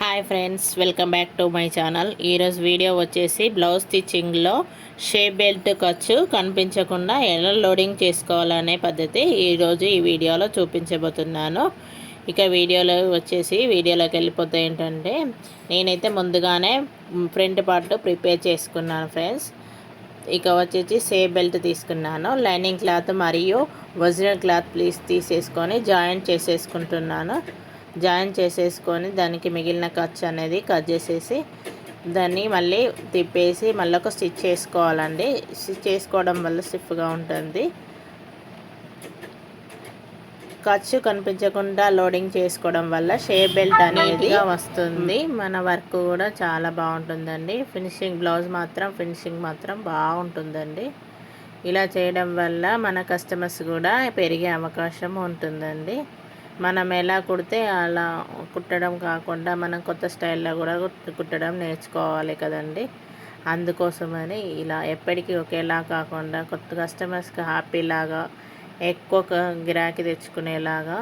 Hi friends welcome back to my channel. ఈరోజు video వచ్చేసి blouse స్టిచ్చింగ్లో షేప్ బెల్ట్ ఖర్చు కనిపించకుండా ఎలా లోడింగ్ చేసుకోవాలనే పద్ధతి ఈరోజు ఈ వీడియోలో చూపించబోతున్నాను. ఇక వీడియోలో వచ్చేసి వీడియోలోకి వెళ్ళిపోతే ఏంటంటే నేనైతే ముందుగానే ఫ్రంట్ పార్ట్ ప్రిపేర్ చేసుకున్నాను ఫ్రెండ్స్. ఇక వచ్చేసి సేఫ్ బెల్ట్ తీసుకున్నాను. లైనింగ్ క్లాత్ మరియు ఒరిజినల్ క్లాత్ ప్లీజ్ తీసేసుకొని జాయింట్ చేసేసుకుంటున్నాను. జాయిన్ చేసేసుకొని దానికి మిగిలిన ఖర్చు అనేది కట్ చేసేసి దాన్ని మళ్ళీ తిప్పేసి మళ్ళీ ఒక స్టిచ్ చేసుకోవాలండి. స్టిచ్ చేసుకోవడం వల్ల స్టిఫ్గా ఉంటుంది. ఖర్చు కనిపించకుండా లోడింగ్ చేసుకోవడం వల్ల షేప్ బెల్ట్ అనేది వస్తుంది. మన వర్క్ కూడా చాలా బాగుంటుందండి. ఫినిషింగ్ బ్లౌజ్ మాత్రం ఫినిషింగ్ మాత్రం బాగుంటుందండి. ఇలా చేయడం వల్ల మన కస్టమర్స్ కూడా పెరిగే అవకాశం ఉంటుందండి. మనం ఎలా కుడితే అలా కుట్టడం కాకుండా మనం కొత్త స్టైల్లో కూడా కుట్టడం నేర్చుకోవాలి కదండి. అందుకోసమని ఇలా ఎప్పటికీ ఒకేలా కాకుండా కొత్త కస్టమర్స్కి హ్యాపీలాగా ఎక్కువ గిరాకీ తెచ్చుకునేలాగా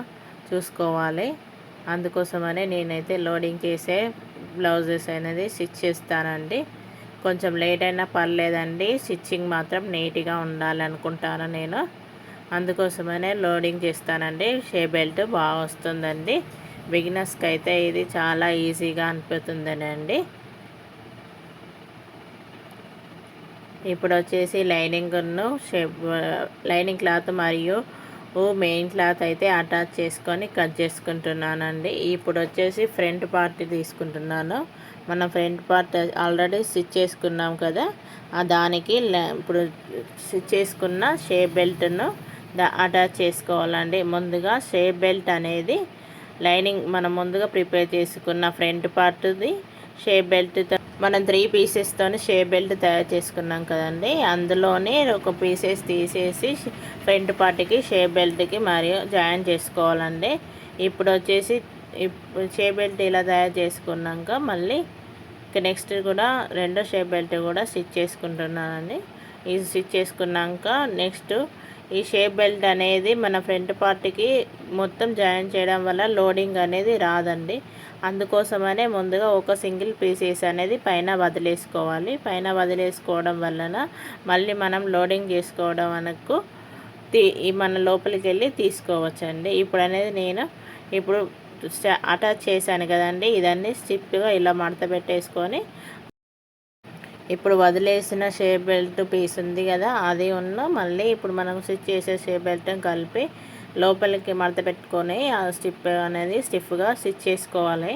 చూసుకోవాలి. అందుకోసమని నేనైతే లోడింగ్ చేసే బ్లౌజెస్ అనేది స్టిచ్ చేస్తానండి. కొంచెం లేట్ అయినా పర్లేదండి. స్టిచ్చింగ్ మాత్రం నీట్గా ఉండాలనుకుంటాను నేను. అందుకోసమనే లోడింగ్ చేస్తానండి. షే బెల్ట్ బాగా వస్తుందండి. బిగినర్స్కి అయితే ఇది చాలా ఈజీగా అనిపిస్తుందని ఇప్పుడు వచ్చేసి లైనింగ్ను షేప్ లైనింగ్ క్లాత్ మరియు మెయిన్ క్లాత్ అయితే అటాచ్ చేసుకొని కట్ చేసుకుంటున్నానండి. ఇప్పుడు వచ్చేసి ఫ్రంట్ పార్ట్ తీసుకుంటున్నాను. మనం ఫ్రంట్ పార్ట్ ఆల్రెడీ స్టిచ్ చేసుకున్నాం కదా. దానికి ఇప్పుడు స్టిచ్ చేసుకున్న షేప్ బెల్ట్ను అటాచ్ చేసుకోవాలండి. ముందుగా షేప్ బెల్ట్ అనేది లైనింగ్ మనం ముందుగా ప్రిపేర్ చేసుకున్న ఫ్రంట్ పార్ట్ది షేప్ బెల్ట్తో మనం త్రీ పీసెస్తో షేప్ బెల్ట్ తయారు చేసుకున్నాం కదండి. అందులోనే ఒక పీసెస్ తీసేసి ఫ్రంట్ పార్ట్కి షేప్ బెల్ట్కి మరియు జాయిన్ చేసుకోవాలండి. ఇప్పుడు వచ్చేసి షేప్ బెల్ట్ ఇలా తయారు చేసుకున్నాక మళ్ళీ నెక్స్ట్ కూడా రెండో షేప్ బెల్ట్ కూడా స్టిచ్ చేసుకుంటున్నానండి. ఈ స్టిచ్ చేసుకున్నాక నెక్స్ట్ ఈ షేప్ బెల్ట్ అనేది మన ఫ్రంట్ పార్ట్కి మొత్తం జాయిన్ చేయడం వల్ల లోడింగ్ అనేది రాదండి. అందుకోసమనే ముందుగా ఒక సింగిల్ పీసెస్ అనేది పైన వదిలేసుకోవాలి. పైన వదిలేసుకోవడం వలన మళ్ళీ మనం లోడింగ్ చేసుకోవడం మనకు తీ మన లోపలికి వెళ్ళి తీసుకోవచ్చండి. ఇప్పుడు అనేది నేను ఇప్పుడు అటాచ్ చేశాను కదండి. ఇదన్నీ స్టిప్గా ఇలా మడత పెట్టేసుకొని ఇప్పుడు వదిలేసిన షేప్ బెల్ట్ పీస్ ఉంది కదా అది ఉన్న మళ్ళీ ఇప్పుడు మనం స్టిచ్ చేసే షేప్ బెల్ట్ కలిపి లోపలికి మడత పెట్టుకొని ఆ స్టిప్ అనేది స్టిఫ్గా స్టిచ్ చేసుకోవాలి.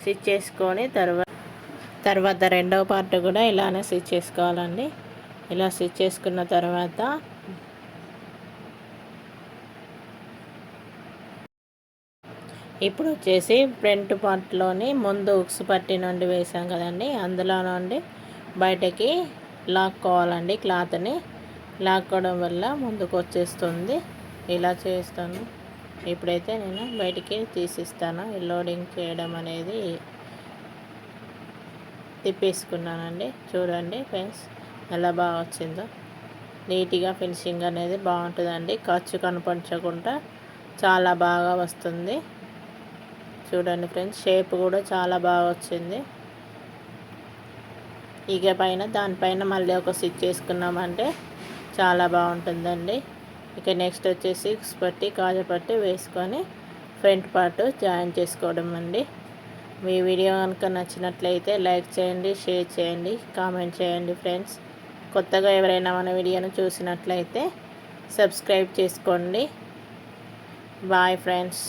స్టిచ్ చేసుకొని తర్వాత తర్వాత రెండవ పార్ట్ కూడా ఇలానే స్టిచ్ చేసుకోవాలండి. ఇలా స్టిచ్ చేసుకున్న తర్వాత ఇప్పుడు వచ్చేసి ఫ్రంట్ పార్ట్లోని ముందు ఉక్స్ పట్టి నుండి వేసాం కదండి అందులో నుండి బయటకి లాక్కోవాలండి క్లాత్ని. లాక్కోవడం వల్ల ముందుకు వచ్చేస్తుంది ఇలా చేస్తాను. ఇప్పుడైతే నేను బయటికి తీసిస్తాను. లోడింగ్ చేయడం అనేది తిప్పేసుకున్నానండి. చూడండి ఫ్రెండ్స్ ఎలా బాగా వచ్చిందో. నీట్గా ఫినిషింగ్ అనేది బాగుంటుందండి. ఖర్చు కనిపించకుండా చాలా బాగా వస్తుంది. చూడండి ఫ్రెండ్స్ షేప్ కూడా చాలా బాగా వచ్చింది. ఇక పైన దానిపైన మళ్ళీ ఒక స్టిచ్ చేసుకున్నామంటే చాలా బాగుంటుందండి. ఇక నెక్స్ట్ వచ్చేసి పట్టి కాజ పట్టి వేసుకొని ఫ్రంట్ పార్ట్ జాయిన్ చేసుకోవడం అండి. మీ వీడియో కనుక నచ్చినట్లయితే లైక్ చేయండి షేర్ చేయండి కామెంట్ చేయండి ఫ్రెండ్స్. కొత్తగా ఎవరైనా మన వీడియోను చూసినట్లయితే సబ్స్క్రైబ్ చేసుకోండి. Bye friends.